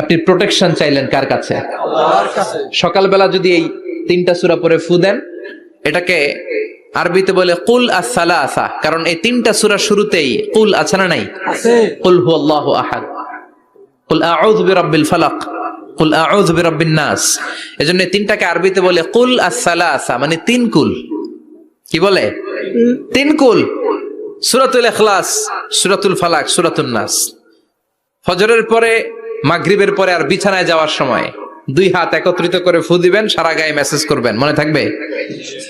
আপনি প্রোটেকশন চাইলেন কার কাছে? সকালবেলা যদি এই তিনটা সূরা পরে ফু দেন এটাকে আরবিতে বলে কুল আসসালা আসা কারণ এই তিনটা সূরা শুরুতেই কুল আছে না নাই? কুল হু আল্লাহ আহাদ। কুল আউযু বিরাব্বিল ফালাক কুল আউযু বিরাব্বিন নাস। এজন্য তিনটাকে আরবিতে বলে কুল আসসালা আসা মানে তিন কুল। কি বলে? তিন কুল। সূরাতুল ইখলাস সূরাতুল ফালাক সূরাতুন নাস। ফজরের পরে মাগরিবের পরে আর বিছানায় যাওয়ার সময় দুই হাত একত্রিত করে ফু দিবেন সারা গায়ে মেসেজ করবেন। মনে থাকবে?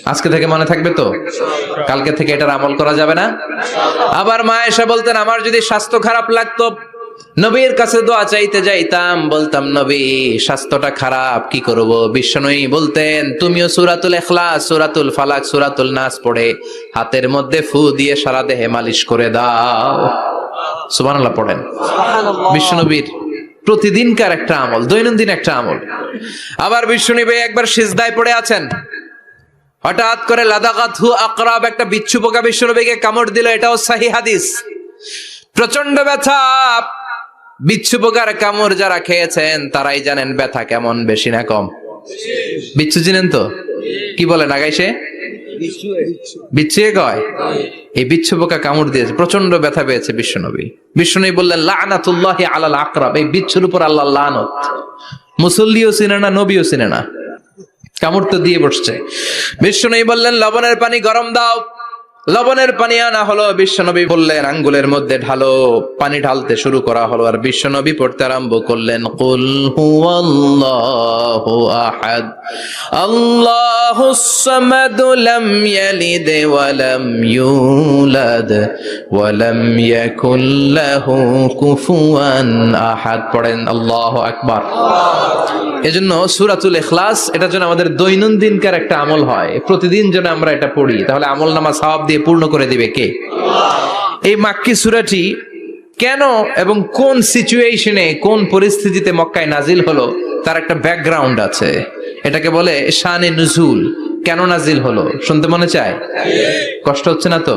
আজকে থেকে মনে থাকবে তো? কালকে থেকে এটার আমল করা যাবে না? আবার মা এসে বলতেন আমার যদি স্বাস্থ্য খারাপ লাগতো নবীর কাছে দোয়া চাইতে যাইতাম। বলতাম নবী স্বাস্থ্যটা খারাপ কি করব? বিশ্বনয়ী বলতেন তুমিও সুরাতুল এখলাস সুরাতুল ফালাক সুরাতুল নাস পড়ে হাতের মধ্যে ফু দিয়ে সারা দেহে মালিশ করে দাও। সুবহানাল্লাহ পড়েন। বিশ্বনবীর প্রতিদিনকার একটা আমল, দৈনন্দিন একটা আমল। আবার বিশ্বনবী একবার সিজদায় পড়ে আছেন। হঠাৎ করে লাদাগাত হু আকরাব একটা বিচ্ছু পোকা বিশ্বনবীকে কামড় দিল, এটাও সাহি হাদিস। প্রচণ্ড ব্যথা। বিচ্ছু পোকার কামড় যারা খেয়েছেন, তারাই জানেন ব্যথা কেমন, বেশি না কম। বিচ্ছু চিনেন তো? কি বলেন আগাইছে বিচ্ছু গয়? এই বিচ্ছু পোকা কামড় দিয়েছে প্রচণ্ড ব্যথা পেয়েছে বিশ্বনবী। বিশ্বনবী বললেন, লানাতুল্লাহ আলাল আকরাব এই বিচ্ছুর উপর আল্লাহ লানত। মুসল্লিও চিনে না, নবীও চিনে না। কামড় তো দিয়ে বসছে। বিশ্বনবী বললেন, লবণের পানি গরম দাও। লবণের পানি আনা হলো, বিশ্বনবী বললেন, আঙ্গুলের মধ্যে ঢালো, পানি ঢালতে শুরু করা হলো, আর বিশ্বনবী পড়তে আরম্ভ করলেন, কুল হুয়াল্লাহু আহাদ আল্লাহুস সামাদ লাম ইয়ালিদ ওয়া লাম ইউলাদ আল্লাহু এজন্য সুরাতুল ইখলাস, এটার জন্য আমাদের দৈনন্দিনকার একটা আমল হয়। প্রতিদিন যেন আমরা এটা পড়ি, তাহলে আমল নামা সওয়াব দিয়ে পূর্ণ করে দিবে কে? এই মাক্কি সুরাটি কেন এবং কোন সিচুয়েশনে কোন পরিস্থিতিতে মক্কায় নাজিল হলো তার একটা ব্যাকগ্রাউন্ড আছে। এটাকে বলে শানে নুজুল। কেন নাজিল হলো? শুনতে মনে চায়? কষ্ট হচ্ছে না তো?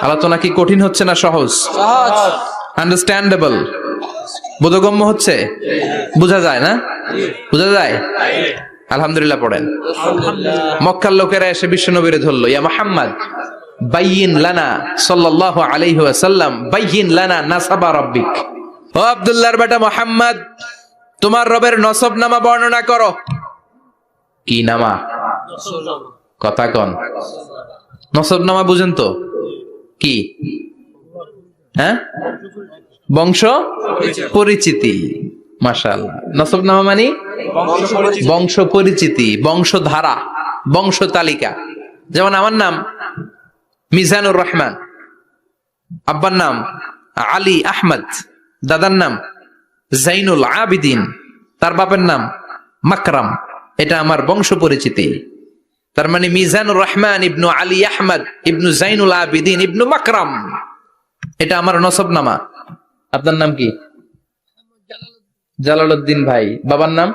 আলোচনা কি কঠিন হচ্ছে না সহজ? সহজ। আন্ডারস্ট্যান্ডেবল বোধগম্য হচ্ছে? বোঝা যায় না? বোঝা যায়? আলহামদুলিল্লাহ পড়েন। মক্কার লোকেরা এসে বিশ্বনবীরে ধরলো ইয়া মোহাম্মদ বাইয়িন লানা সাল্লাল্লাহু আলাইহি ওয়াসাল্লাম, বাইয়িন লানা নাসাবা রাব্বিক। ও আব্দুল্লাহর বেটা মোহাম্মদ, তোমার রবের নসব নামা বর্ণনা করো। কি নামা? কথা কন। নসব নামা বুঝেন তো। কি? হ্যাঁ? বংশ? পরিচিতি। মাশাআল্লাহ। নসব নামা মানে? বংশ পরিচিতি। বংশধারা। বংশ তালিকা। যেমন আমার নাম মিজানুর রহমান। আব্বার নাম আলী আহমদ, দাদার নাম জাইনুল আবিদিন, তার বাপের নাম মাকরাম। এটা আমার বংশ পরিচিতি তার মানে মিজানুর রহমান ইবনু আলী আহমদ, ইবনু জাইনুল আবিদিন, ইবনু মাকরাম। এটা আমার নসব নামা আপনার নাম কি? জালালউদ্দিন ভাই। বাবার নাম?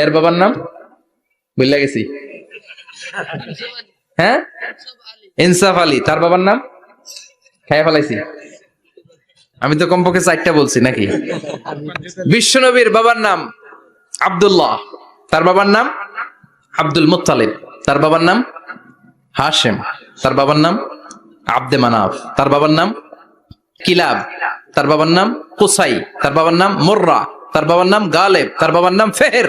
এর বাবার নাম? বুঝলা গেছি। হ্যাঁ? ইনসাফ আলী, তার বাবার নাম? খাই ফেলাইছি। আমি তো কমপক্ষে চারটা বলছি নাকি? বিশ্বনবীর বাবার নাম আব্দুল্লাহ, তার বাবার নাম আব্দুল মুত্তালিব, তার বাবার নাম হাশেম, তার বাবার নাম আব্দে মানাফ, তার বাবার নাম কিলাব, তার বাবার নাম কুসাই, তার বাবার নাম মোর্রা, তার বাবার নাম গালেব, তার বাবার নাম ফেহের।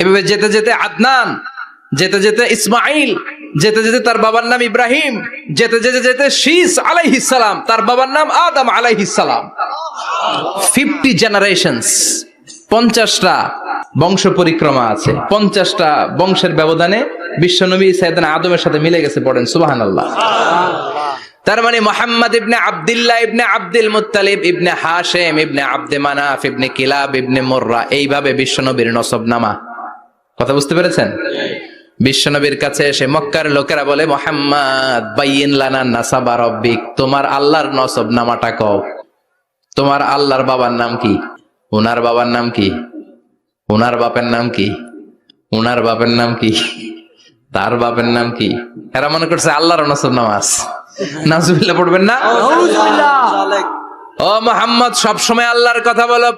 এভাবে যেতে যেতে আদনান যেতে যেতে ইসমাইল যেতে যেতে তার বাবার নাম ইব্রাহিম, যেতে যেতে যেতে শীস আলাইহিস সালাম, তার বাবার নাম আদম আলাইহিস সালাম। ফিফটি জেনারেশনস পঞ্চাশটা বংশ পরিক্রমা আছে। পঞ্চাশটা বংশের ব্যবধানে বিশ্বনবী সাইদান আদমের সাথে মিলে গেছে পড়েন সুবাহান আল্লাহ তার মানে মোহাম্মদ ইবনে আবদুল্লাহ ইবনে আব্দুল মুত্তালিব, ইবনে হাশেম, ইবনে আব্দে মানাফ, ইবনে কিলাব, ইবনে মোর্রা, এইভাবে বিশ্বনবীর নসব নামা কথা বুঝতে পেরেছেন? বিশ্বনবীর কাছে এসে মক্কার লোকেরা বলে মোহাম্মদ বাইন লানা নাসাবা রব্বিক তোমার আল্লাহর নসব নামাটা কও। তোমার আল্লাহর বাবার নাম কি? ওনার বাবার নাম কি? ওনার বাপের নাম কি? ওনার বাপের নাম কি? তার বাপের নাম কি? এরা মনে করছে আল্লাহর নসব নামাজ। নাজুবিল্লাহ পড়বেন না? ও মোহাম্মদ সবসময় আল্লাহর কথা বলো।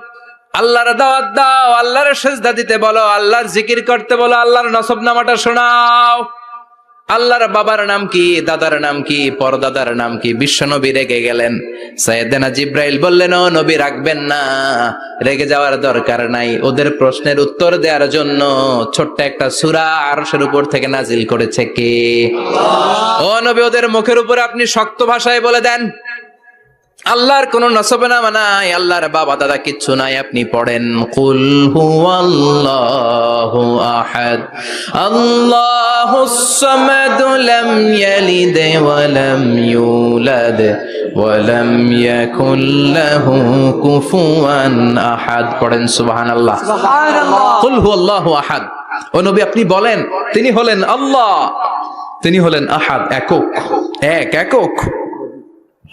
আল্লাহর দাওয়াত দাও, আল্লাহর সেজদা দিতে বলো, আল্লাহর জিকির করতে বলো, আল্লাহর নসব নামাটা শোনাও। আল্লাহর বাবার নাম কি, দাদার নাম কি, পরদাদার নাম কি বিশ্ব নবী রেগে গেলেন। সৈয়দেনা জিব্রাইল বললেন, ও নবী, রাখবেন না, রেগে যাওয়ার দরকার নাই। ওদের প্রশ্নের উত্তর দেওয়ার জন্য ছোট্ট একটা সুরা আরশের উপর থেকে নাজিল করেছে কে? ও নবী, ওদের মুখের উপর আপনি শক্ত ভাষায় বলে দেন। আল্লাহর কোন নসবে নামা নাই আল্লাহর বাবা দাদা কিচ্ছু নাই আপনি পড়েন কুল হুয়াল্লাহু আহাদ আল্লাহুস সামাদ লাম ইয়ালিদ ওয়া লাম ইউলাদ ওয়া লাম ইয়াকুল লাহু কুফুয়ান আহাদ। পড়েন সুবহানাল্লাহ। সুবহানাল্লাহ। কুল হুয়াল্লাহু আহাদ। ও নবী আপনি বলেন তিনি হলেন আল্লাহ তিনি হলেন আহাদ একক এক একক।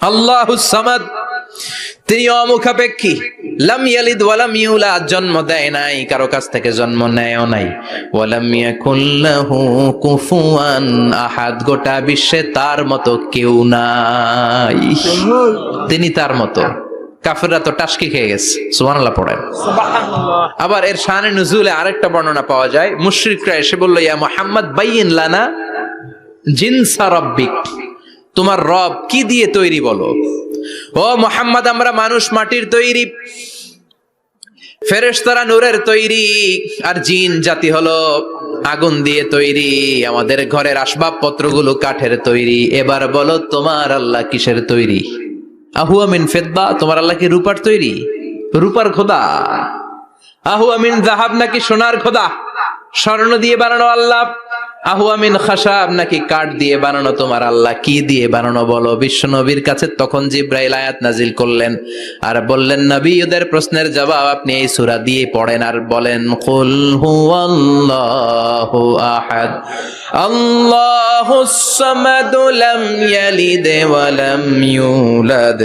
আল্লাহুস সামাদ। তিনি অমুখাপেক্ষী। লাম ইয়ালিদ ওয়ালাম ইউলাদ। জন্ম দেয় নাই কারও কাছ থেকে জন্ম নেয়ও নাই। ওয়ালাম ইয়াকুল্লাহু কুফুয়ান। আহাদ গোটা বিশ্বে তার মতো কেউ নাই। তিনি তার মতো। কাফেররা তো টাসকি খেয়ে গেছে। সুবহানাল্লাহ পড়েন। আবার এর শানে নুজুলে আরেকটা বর্ণনা পাওয়া যায়। মুশরিকরা এসে বলল ইয়া মুহাম্মদ বাইয়িন লানা জিনসা রাব্বিক। তোমার রব কি দিয়ে তৈরি বলো? ও মোহাম্মদ, আমরা মানুষ মাটির তৈরি। ফেরেশতারা নূরের তৈরি। আর জিন জাতি হলো আগুন দিয়ে তৈরি। আমাদের ঘরের আসবাবপত্রগুলো কাঠের তৈরি। এবার বলো, তোমার আল্লাহ কিসের তৈরি? আহু আমিন ফেদ্দা, তোমার আল্লাহ কি রূপার তৈরি? রূপার খোদা। আহু আমিন জাহাব নাকি সোনার খোদা? স্বর্ণ দিয়ে বানানো আল্লাহ। আহু আমিন খাসাব নাকি কাঠ দিয়ে বানানো? তোমার আল্লাহ কি দিয়ে বানানো বলো? বিশ্ব নবীর কাছে তখন জিব্রাইল আয়াত নাজিল করলেন। আর বললেন নবী ওদের প্রশ্নের জবাব আপনি এই সূরা দিয়ে পড়েন। আর বলেন, কুল হুয়াল্লাহু আহাদ। আল্লাহুস সামাদ লাম ইয়ালিদ ওয়া লাম ইউলাদ।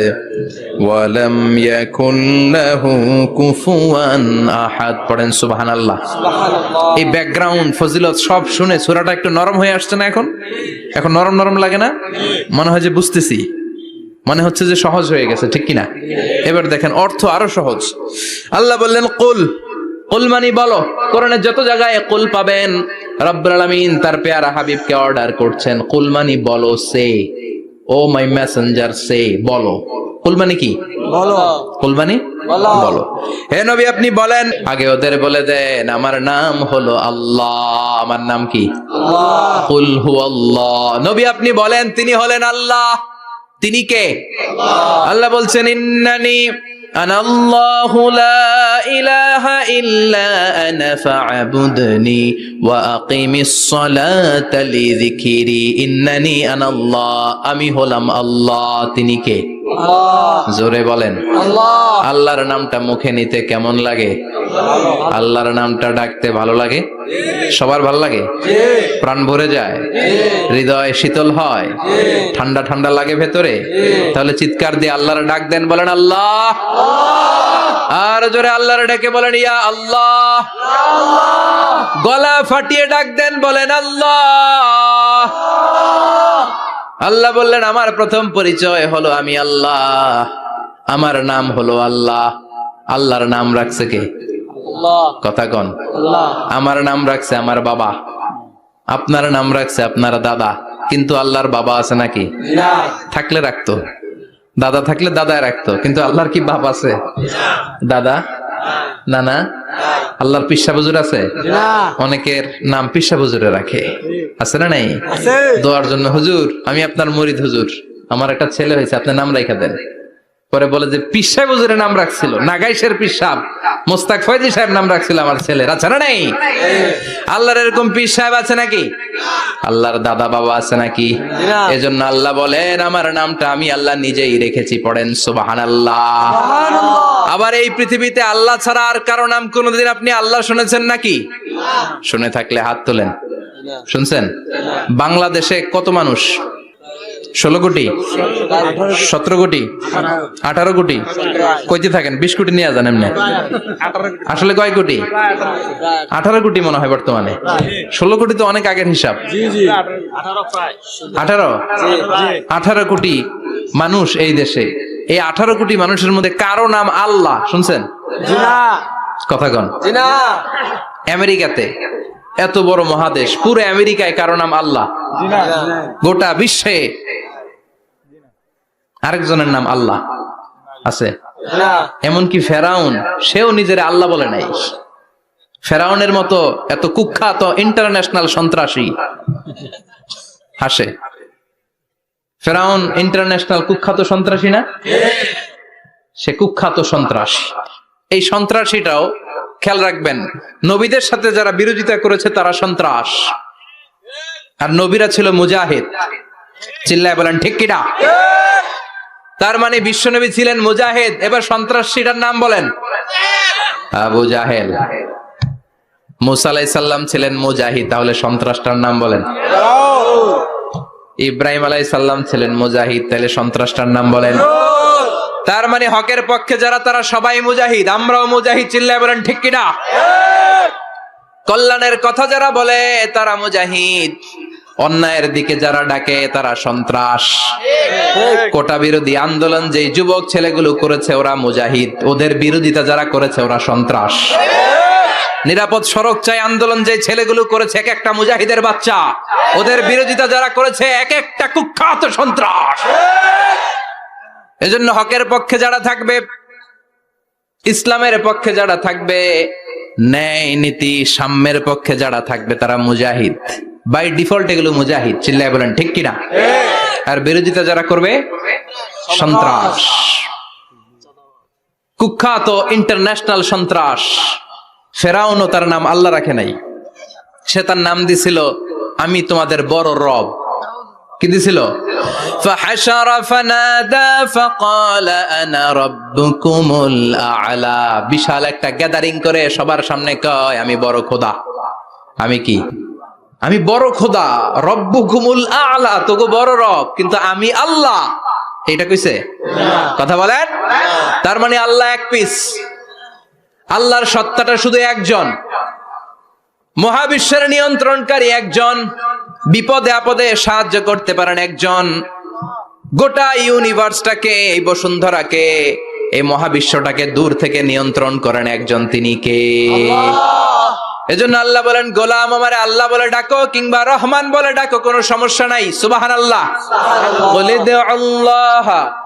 ওয়া লাম ইয়াকুল লাহু কুফুয়ান আহাদ। পড়েন, সুবহানাল্লাহ। সুবহানাল্লাহ এই ব্যাকগ্রাউন্ড ফজিলত সব শুনে সূরাটা একটু নরম হয়ে আসছে না এখন? এখন নরম নরম লাগে না? মনে হয় যে বুঝতেছি। মনে হচ্ছে যে সহজ হয়ে গেছে, ঠিক কিনা? এবার দেখেন, অর্থ আরও সহজ। আল্লাহ বললেন, কুল কুল মানি বলো, কোরআনের যত জায়গায় কুল পাবেন, রব্বুল আলামিন তার পেয়ারা হাবিবকে অর্ডার করছেন। কুল মানি বলো, সে, ও মাই মেসেঞ্জার সে, বলো। কুল মানে কি বলো কুলবানি বলো। বলো হে নবী আপনি বলেন আগে ওদের বলে দেন আমার নাম হলো আল্লাহ আমার নাম কি আল্লাহ কুল হু আল্লাহ নবী আপনি বলেন তিনি হলেন আল্লাহ তিনি কে আল্লাহ বলছেন ইন্নানি أنا الله لا إله إلا أنا فاعبدني وأقم الصلاة لذكري إنني أنا الله আমি হলাম আল্লাহ তিনি কে আল্লাহ জোরে বলেন। আল্লাহর নামটা মুখে নিতে কেমন লাগে? আল্লাহর নামটা ডাকতে ভালো লাগে? সবার ভালো লাগে? প্রাণ ভরে যায়? হৃদয় শীতল হয়? ঠান্ডা ঠান্ডা লাগে ভেতরে? তাহলে চিৎকার দিয়ে আল্লাহর ডাক দেন বলেন আল্লাহ! আর জোরে আল্লাহর ডাকে বলেন ইয়া আল্লাহ। গলা ফাটিয়ে ডাক দেন বলেন আল্লাহ! আল্লাহ বললেন, আমার প্রথম পরিচয় হলো আমি আল্লাহ। আমার নাম হলো আল্লাহ। আল্লাহর নাম রাখছে কে? কথা কন। আমার নাম রাখছে আমার বাবা। আপনার নাম রাখছে আপনার দাদা। কিন্তু আল্লাহর বাবা আছে নাকি? থাকলে রাখতো। দাদা থাকলে দাদায় রাখতো। কিন্তু আল্লাহর কি বাপ আছে? দাদা? না না আল্লাহর পিসা বুজুর আছে? অনেকের নাম পিসা বুজুরে রাখে। আছে না নাই? দোয়ার জন্য হুজুর আমি আপনার মরিদ হুজুর। আমার একটা ছেলে হয়েছে আপনার নাম রাইখা দেন। পরে বলে যে পিসাব হুজুরের নাম রাখছিল। নাগাইশের পিসাব। মোস্তাক ফয়জি সাহেব নাম রাখছিল আমার ছেলের আছে না নাই? আল্লাহর এরকম পীর সাহেব আছে নাকি? আল্লাহর দাদা বাবা আছে নাকি। এজন্য আল্লাহ বলেন আমার নামটা আমি আল্লাহ নিজেই রেখেছি পড়েন সুবহানাল্লাহ। সুবহানাল্লাহ। আবার এই পৃথিবীতে আল্লাহ ছাড়া আর কারও নাম কোনোদিন আপনি আল্লাহ শুনেছেন নাকি? শুনে থাকলে হাত তোলেন। শুনছেন? বাংলাদেশে কত মানুষ ষোলো কোটি? সতেরো কোটি? আঠারো কোটি? কইতে থাকেন বিশ কোটি নিয়ে যান এমনি। আসলে কয় কোটি? আঠারো কোটি মনে হয় বর্তমানে। ষোলো কোটি তো অনেক আগের হিসাব। আঠারো? আঠারো কোটি মানুষ এই দেশে। এই আঠারো কোটি মানুষের মধ্যে কারও নাম আল্লাহ শুনছেন? কথা কন। আমেরিকাতে। এত বড় মহাদেশ, পুরো আমেরিকায় কারও নাম আল্লাহ। গোটা বিশ্বে আরেকজনের নাম আল্লাহ আছে। এমনকি ফেরাউন, সেও নিজের আল্লাহ বলে নাই। ফেরাউনের মতো এত কুখ্যাত ইন্টারন্যাশনাল সন্ত্রাসী হাসে ফেরাউন ইন্টারন্যাশনাল কুখ্যাত সন্ত্রাসী না? সে কুখ্যাত সন্ত্রাসী। এই সন্ত্রাসীটাও খেয়াল রাখবেন, নবীদের সাথে যারা বিরোধিতা করেছে তারা সন্ত্রাস। আর নবীরা ছিল মুজাহিদ। চিল্লায় বলেন, ঠিক কিনা? তার মানে বিশ্বনবী ছিলেন মুজাহিদ। এবার সন্ত্রাসীটার নাম বলেন, আবু জাহেল। মুসা ছিলেন মুজাহিদ, তাহলে সন্ত্রাসটার নাম বলেন। ইব্রাহিম আলাইসাল্লাম ছিলেন মুজাহিদ, তাহলে সন্ত্রাসটার নাম বলেন। তার মানে হকের পক্ষে যারা, তারা সবাই মুজাহিদ। আমরাও মুজাহিদ, চিল্লায় বলেন, ঠিক কিনা? কল্যাণের কথা যারা বলে, তারা মুজাহিদ। অন্যায়ের দিকে যারা ডাকে, তারা সন্ত্রাস। কোটা বিরোধী আন্দোলন যে যুবক ছেলেগুলো করেছে, ওরা মুজাহিদ। ওদের বিরোধিতা যারা করেছে, ওরা সন্ত্রাস। নিরাপদ সড়ক চাই আন্দোলন যে ছেলেগুলো করেছে, এক একটা মুজাহিদের বাচ্চা। ওদের বিরোধিতা যারা করেছে, এক একটা কুখ্যাত সন্ত্রাস। এজন্য হকের পক্ষে যারা থাকবে, ইসলামের পক্ষে যারা থাকবে, ন্যায় নীতি সাম্যের পক্ষে যারা থাকবে, তারা মুজাহিদ। বাই ডিফল্ট এগুলো মুজাহিদ, চিল্লায় বলেন, ঠিক কিনা? আর বিরোধিতা যারা করবে, সন্ত্রাস। কুখ্যাত ইন্টারন্যাশনাল সন্ত্রাস। ফেরাউনও তার নাম আল্লাহ রাখে নাই। সে তার নাম দিছিল, আমি তোমাদের বড় রব। কি দিছিল? বিশাল একটা গ্যাদারিং করে সবার সামনে কয়, আমি বড় খোদা। আমি কি? আমি বড় খোদা রব্বু কুমুল আলা। তোকে বড় রব, কিন্তু আমি আল্লাহ। এটা কইছে? কথা বলেন? তার মানে আল্লাহ এক পিস আল্লাহর সত্তাটা শুধু একজন। মহাবিশ্বের নিয়ন্ত্রণকারী একজন। বিপদে আপদে সাহায্য করতে পারেন একজন। গোটা ইউনিভার্সটাকে এই বসুন্ধরাকে এই মহাবিশ্বটাকে দূর থেকে নিয়ন্ত্রণ করেন একজন তিনি কে? এজন্য আল্লাহ বলেন গোলাম আমার আল্লাহ বলে ডাকো কিংবা রহমান বলে ডাকো কোনো সমস্যা নাই। সুবাহান আল্লাহ বলে দে আল্লাহ।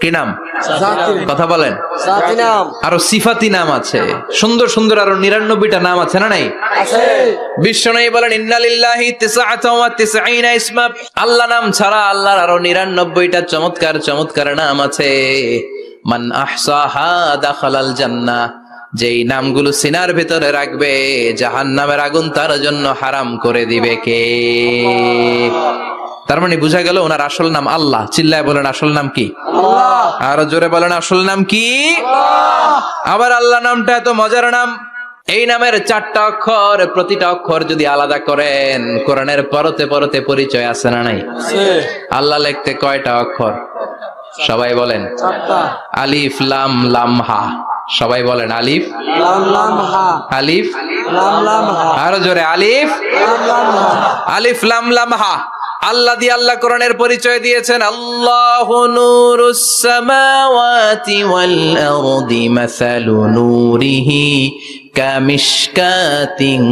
কি নাম? কথা বলেন। আরও সিফাতি নাম আছে। সুন্দর সুন্দর আরও নিরানব্বইটা নাম আছে না নাই? আছে। বিশ্বনবী বলেন ইন্নালিল্লাহি ইসমা। আল্লাহ নাম ছাড়া আল্লাহর আরও নিরানব্বইটা চমৎকার চমৎকার নাম আছে। মান আহসাহা দাখালাল জান্নাহ। যেই নামগুলো সিনার ভিতরে রাখবে জাহান্নামের আগুন তার জন্য হারাম করে দিবে কে? তার মানে বুঝা গেল ওনার আসল নাম আল্লাহ। চিল্লায় বলেন আসল নাম কি? আরও জোরে বলেন আসল নাম কি? আবার আল্লাহ নামটা এত মজার নাম। এই নামের চারটা অক্ষর প্রতিটা অক্ষর যদি আলাদা করেন কোরআনের পরতে পরতে পরিচয় আছে না নাই? আল্লাহ লিখতে কয়টা অক্ষর? সবাই বলেন। আলিফ লাম লাম হা। সবাই বলেন আলিফ। আলিফ। আরও জোরে আলিফ। আলিফ লাম লাম হা। আল্লাহ দিয়ে আল্লাহ কোরআনের পরিচয় দিয়েছেন আল্লাহ নূরুস সামাওয়াতি ওয়াল আরদি মাসালু নূরিহি কামিশকাতিন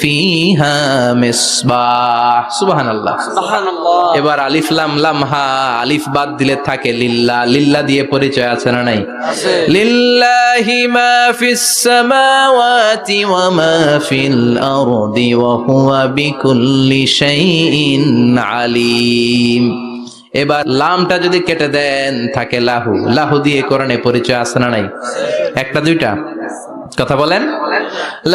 ফিহা মিসবাহ। সুবহানাল্লাহ। সুবহানাল্লাহ। এবার আলিফ লাম লাম হা আলিফ বাদ দিলে থাকে লিল্লা। লিল্লা দিয়ে পরিচয় আছে না নাই? আছে। লিল্লাহি মা ফিস সামাওয়াতি ওয়া মা ফিল আরদি ওয়া হুয়া বিকুল্লি শাইইন আলিম। এবার লামটা যদি কেটে দেন থাকে লাহু। লাহু দিয়ে কোরআনে পরিচয় আছে না নাই? একটা দুইটা? কথা বলেন।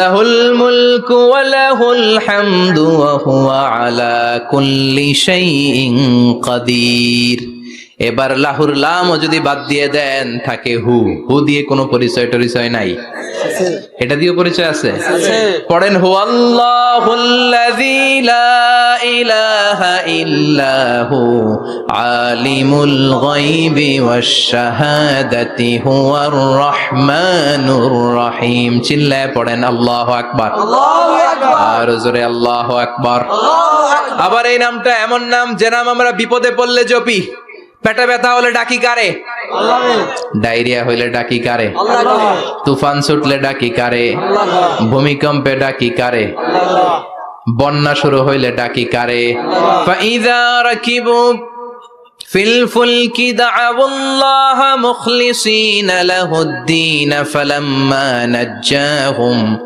লাহুল মুলকু ওয়া লাহুল হামদু ওয়া হুয়া আলা কুল্লি শাইইন কাদির। এবার লাহুর লামও যদি বাদ দিয়ে দেন থাকে হু। হু দিয়ে কোনো পরিচয় টরিচয় নাই। এটা দিয়ে পরিচয় আছে? পড়েন হু আল্লাহুল্লাযী লা ইলাহা ইল্লা আলিমুল গায়বি ওয়াশ শাহাদাতি হুয়ার রহমানুর রহিম। চিল্লায় পড়েন আল্লাহু আকবার। আল্লাহু আকবার। আর জোরে আল্লাহু আকবার। আল্লাহু আকবার। আবার এই নামটা এমন নাম যে নাম আমরা বিপদে পড়লে জপি। পেটে ব্যথা হলে ডাকি কারে? ডায়রিয়া হইলে ডাকি কারে? তুফান ছুটলে ডাকি কারে? ভূমিকম্পে ডাকি কারে? বন্যা শুরু হইলে ডাকি কারে? ফাইদা রাকিবু ফিল ফুলকি দা'াবু আল্লাহ মুখলিসিনা লাহুদ-দীন ফালাম্মা নাজ্জাহুম